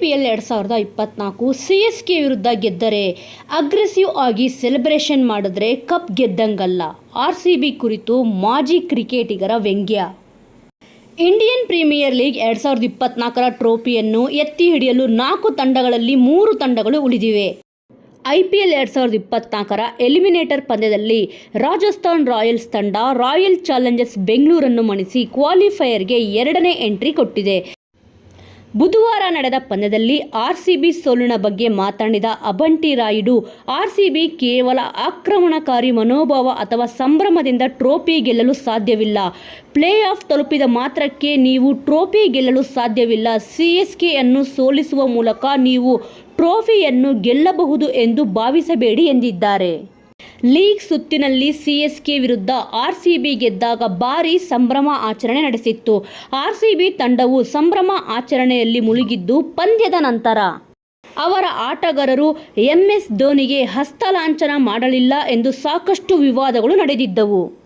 P L ಎರಡು ಸಾವಿರದ ಇಪ್ಪತ್ನಾಲ್ಕು ಸಿ ಎಸ್ ಕೆ ವಿರುದ್ಧ ಗೆದ್ದರೆ ಅಗ್ರೆಸಿವ್ ಆಗಿ ಸೆಲೆಬ್ರೇಷನ್ ಮಾಡಿದ್ರೆ ಕಪ್ ಗೆದ್ದಂಗಲ್ಲ. ಆರ್ ಸಿ ಬಿ ಕುರಿತು ಮಾಜಿ ಕ್ರಿಕೆಟಿಗರ ವ್ಯಂಗ್ಯ. ಇಂಡಿಯನ್ ಪ್ರೀಮಿಯರ್ ಲೀಗ್ ಎರಡು ಸಾವಿರದ ಇಪ್ಪತ್ನಾಲ್ಕರ ಟ್ರೋಫಿಯನ್ನು ಎತ್ತಿ ಹಿಡಿಯಲು ನಾಲ್ಕು ತಂಡಗಳಲ್ಲಿ ಮೂರು ತಂಡಗಳು ಉಳಿದಿವೆ. ಐ ಪಿ ಎಲ್ ಎರಡು ಸಾವಿರದ ಇಪ್ಪತ್ನಾಲ್ಕರ ಎಲಿಮಿನೇಟರ್ ಪಂದ್ಯದಲ್ಲಿ ರಾಜಸ್ಥಾನ್ ರಾಯಲ್ಸ್ ತಂಡ ರಾಯಲ್ ಚಾಲೆಂಜರ್ಸ್ ಬೆಂಗಳೂರನ್ನು ಮಣಿಸಿ ಕ್ವಾಲಿಫೈಯರ್ಗೆ ಎರಡನೇ ಎಂಟ್ರಿ ಕೊಟ್ಟಿದೆ. ಬುಧವಾರ ನಡೆದ ಪಂದ್ಯದಲ್ಲಿ ಆರ್ಸಿಬಿ ಸೋಲಿನ ಬಗ್ಗೆ ಮಾತನಾಡಿದ ಅಬಂಟಿ ರಾಯುಡು, ಆರ್ಸಿಬಿ ಕೇವಲ ಆಕ್ರಮಣಕಾರಿ ಮನೋಭಾವ ಅಥವಾ ಸಂಭ್ರಮದಿಂದ ಟ್ರೋಫಿ ಗೆಲ್ಲಲು ಸಾಧ್ಯವಿಲ್ಲ. ಪ್ಲೇ ಆಫ್ ತಲುಪಿದ ಮಾತ್ರಕ್ಕೆ ನೀವು ಟ್ರೋಫಿ ಗೆಲ್ಲಲು ಸಾಧ್ಯವಿಲ್ಲ. ಸಿ ಎಸ್ ಕೆಯನ್ನು ಸೋಲಿಸುವ ಮೂಲಕ ನೀವು ಟ್ರೋಫಿಯನ್ನು ಗೆಲ್ಲಬಹುದು ಎಂದು ಭಾವಿಸಬೇಡಿ ಎಂದಿದ್ದಾರೆ. ಲೀಗ್ ಸುತ್ತಿನಲ್ಲಿ ಸಿಎಸ್ಕೆ ವಿರುದ್ಧ ಆರ್ಸಿಬಿ ಗೆದ್ದಾಗ ಭಾರೀ ಸಂಭ್ರಮ ಆಚರಣೆ ನಡೆಸಿತ್ತು. ಆರ್ಸಿಬಿ ತಂಡವು ಸಂಭ್ರಮ ಆಚರಣೆಯಲ್ಲಿ ಮುಳುಗಿದ್ದು ಪಂದ್ಯದ ನಂತರ ಅವರ ಆಟಗಾರರು ಎಂಎಸ್ ಧೋನಿಗೆ ಹಸ್ತಲಾಂಛನ ಮಾಡಲಿಲ್ಲ ಎಂದು ಸಾಕಷ್ಟು ವಿವಾದಗಳು ನಡೆದಿದ್ದವು.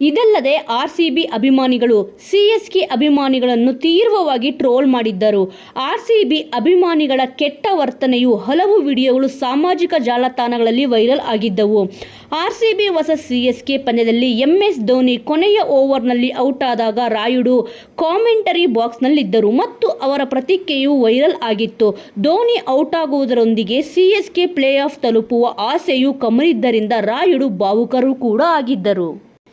ಇದಲ್ಲದೆ ಆರ್ಸಿಬಿ ಅಭಿಮಾನಿಗಳು ಸಿಎಸ್ಕೆ ಅಭಿಮಾನಿಗಳನ್ನು ತೀವ್ರವಾಗಿ ಟ್ರೋಲ್ ಮಾಡಿದ್ದರು. ಆರ್ಸಿಬಿ ಅಭಿಮಾನಿಗಳ ಕೆಟ್ಟ ವರ್ತನೆಯು ಹಲವು ವಿಡಿಯೋಗಳು ಸಾಮಾಜಿಕ ಜಾಲತಾಣಗಳಲ್ಲಿ ವೈರಲ್ ಆಗಿದ್ದವು. ಆರ್ಸಿಬಿ ಹೊಸ ಸಿಎಸ್ಕೆ ಪಂದ್ಯದಲ್ಲಿ ಎಂಎಸ್ ಧೋನಿ ಕೊನೆಯ ಓವರ್ನಲ್ಲಿ ಔಟ್ ಆದಾಗ ರಾಯುಡು ಕಾಮೆಂಟರಿ ಬಾಕ್ಸ್ನಲ್ಲಿದ್ದರು ಮತ್ತು ಅವರ ಪ್ರತಿಕ್ರಿಯೆಯು ವೈರಲ್ ಆಗಿತ್ತು. ಧೋನಿ ಔಟ್ ಆಗುವುದರೊಂದಿಗೆ ಕೆ ಪ್ಲೇ ಆಫ್ ತಲುಪುವ ಆಸೆಯು ಕಮರಿದ್ದರಿಂದ ರಾಯುಡು ಭಾವುಕರು ಕೂಡ ಆಗಿದ್ದರು.